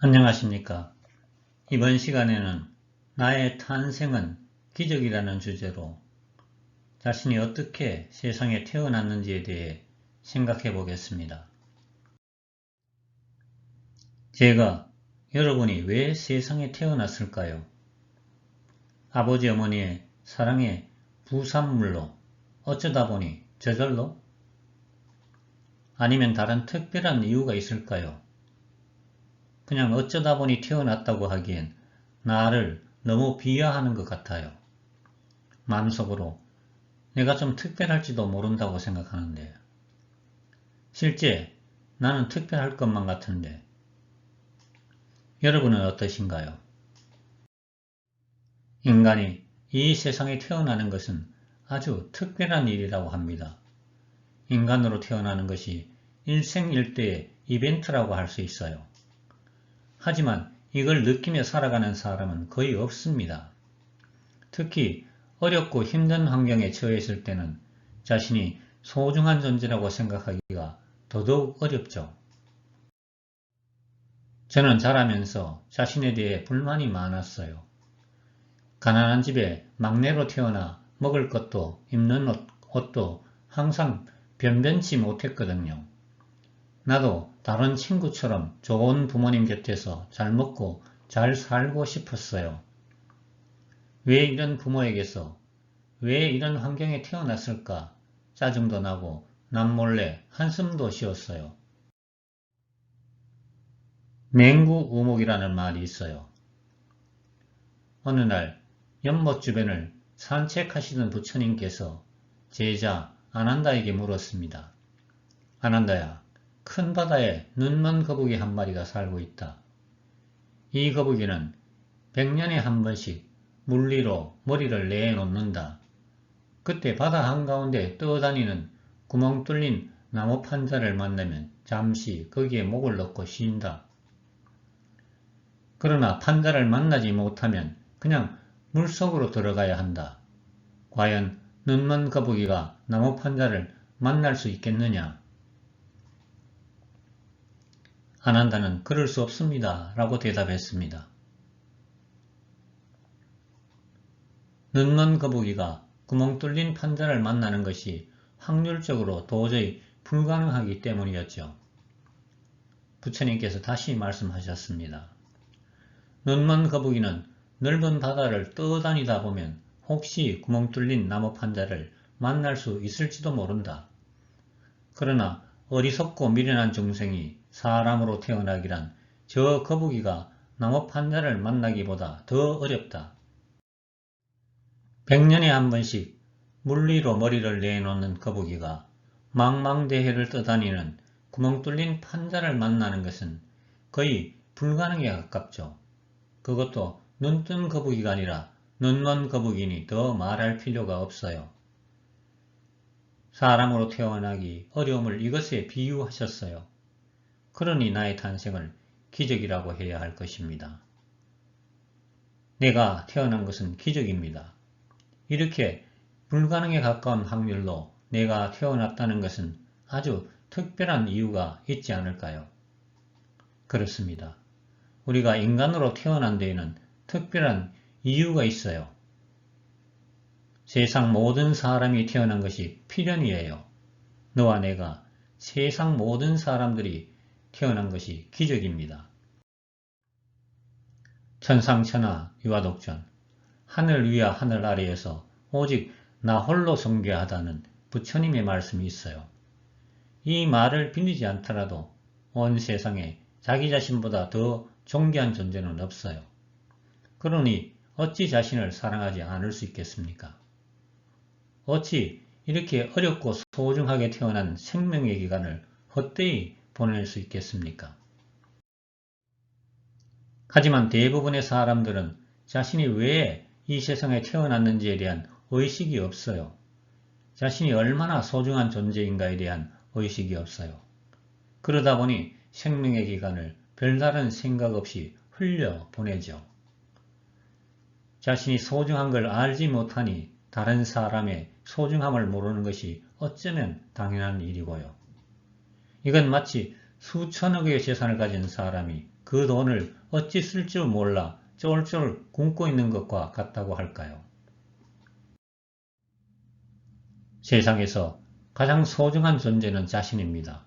안녕하십니까. 이번 시간에는 나의 탄생은 기적이라는 주제로 자신이 어떻게 세상에 태어났는지에 대해 생각해 보겠습니다. 제가 여러분이 왜 세상에 태어났을까요? 아버지 어머니의 사랑의 부산물로 어쩌다 보니 저절로? 아니면 다른 특별한 이유가 있을까요? 그냥 어쩌다 보니 태어났다고 하기엔 나를 너무 비하하는 것 같아요. 마음속으로 내가 좀 특별할지도 모른다고 생각하는데 실제 나는 특별할 것만 같은데 여러분은 어떠신가요? 인간이 이 세상에 태어나는 것은 아주 특별한 일이라고 합니다. 인간으로 태어나는 것이 일생일대의 이벤트라고 할 수 있어요. 하지만 이걸 느끼며 살아가는 사람은 거의 없습니다. 특히 어렵고 힘든 환경에 처했을 때는 자신이 소중한 존재라고 생각하기가 더더욱 어렵죠. 저는 자라면서 자신에 대해 불만이 많았어요. 가난한 집에 막내로 태어나 먹을 것도 입는 옷, 옷도 항상 변변치 못했거든요. 나도 다른 친구처럼 좋은 부모님 곁에서 잘 먹고 잘 살고 싶었어요. 왜 이런 부모에게서 왜 이런 환경에 태어났을까 짜증도 나고 남몰래 한숨도 쉬었어요. 맹구 우목이라는 말이 있어요. 어느 날 연못 주변을 산책하시던 부처님께서 제자 아난다에게 물었습니다. 아난다야, 큰 바다에 눈먼 거북이 한 마리가 살고 있다. 이 거북이는 백년에 한 번씩 물리로 머리를 내놓는다. 그때 바다 한가운데 떠다니는 구멍 뚫린 나무 판자를 만나면 잠시 거기에 목을 넣고 쉰다. 그러나 판자를 만나지 못하면 그냥 물속으로 들어가야 한다. 과연 눈먼 거북이가 나무 판자를 만날 수 있겠느냐? 안 한다는 그럴 수 없습니다. 라고 대답했습니다. 눈먼 거북이가 구멍 뚫린 판자를 만나는 것이 확률적으로 도저히 불가능하기 때문이었죠. 부처님께서 다시 말씀하셨습니다. 눈먼 거북이는 넓은 바다를 떠다니다 보면 혹시 구멍 뚫린 나무 판자를 만날 수 있을지도 모른다. 그러나 어리석고 미련한 중생이 사람으로 태어나기란 저 거북이가 나무 판자를 만나기보다 더 어렵다. 백년에 한 번씩 물리로 머리를 내놓는 거북이가 망망대해를 떠다니는 구멍 뚫린 판자를 만나는 것은 거의 불가능에 가깝죠. 그것도 눈뜬 거북이가 아니라 눈먼 거북이니 더 말할 필요가 없어요. 사람으로 태어나기 어려움을 이것에 비유하셨어요. 그러니 나의 탄생을 기적이라고 해야 할 것입니다. 내가 태어난 것은 기적입니다. 이렇게 불가능에 가까운 확률로 내가 태어났다는 것은 아주 특별한 이유가 있지 않을까요? 그렇습니다. 우리가 인간으로 태어난 데에는 특별한 이유가 있어요. 세상 모든 사람이 태어난 것이 필연이에요. 너와 내가 세상 모든 사람들이 태어난 것이 기적입니다. 천상천하 유아독전 하늘 위와 하늘 아래에서 오직 나 홀로 성괴하다는 부처님의 말씀이 있어요. 이 말을 빌리지 않더라도 온 세상에 자기 자신보다 더 존귀한 존재는 없어요. 그러니 어찌 자신을 사랑하지 않을 수 있겠습니까? 어찌 이렇게 어렵고 소중하게 태어난 생명의 기간을 헛되이 보낼 수 있겠습니까? 하지만 대부분의 사람들은 자신이 왜 이 세상에 태어났는지에 대한 의식이 없어요. 자신이 얼마나 소중한 존재인가에 대한 의식이 없어요. 그러다 보니 생명의 기간을 별다른 생각 없이 흘려 보내죠. 자신이 소중한 걸 알지 못하니 다른 사람의 소중함을 모르는 것이 어쩌면 당연한 일이고요. 이건 마치 수천억의 재산을 가진 사람이 그 돈을 어찌 쓸 줄 몰라 쫄쫄 굶고 있는 것과 같다고 할까요? 세상에서 가장 소중한 존재는 자신입니다.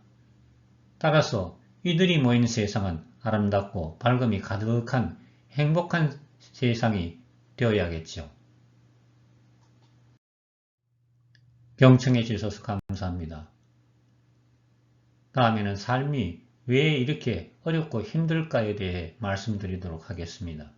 따라서 이들이 모인 세상은 아름답고 밝음이 가득한 행복한 세상이 되어야겠죠. 경청해 주셔서 감사합니다. 다음에는 삶이 왜 이렇게 어렵고 힘들까에 대해 말씀드리도록 하겠습니다.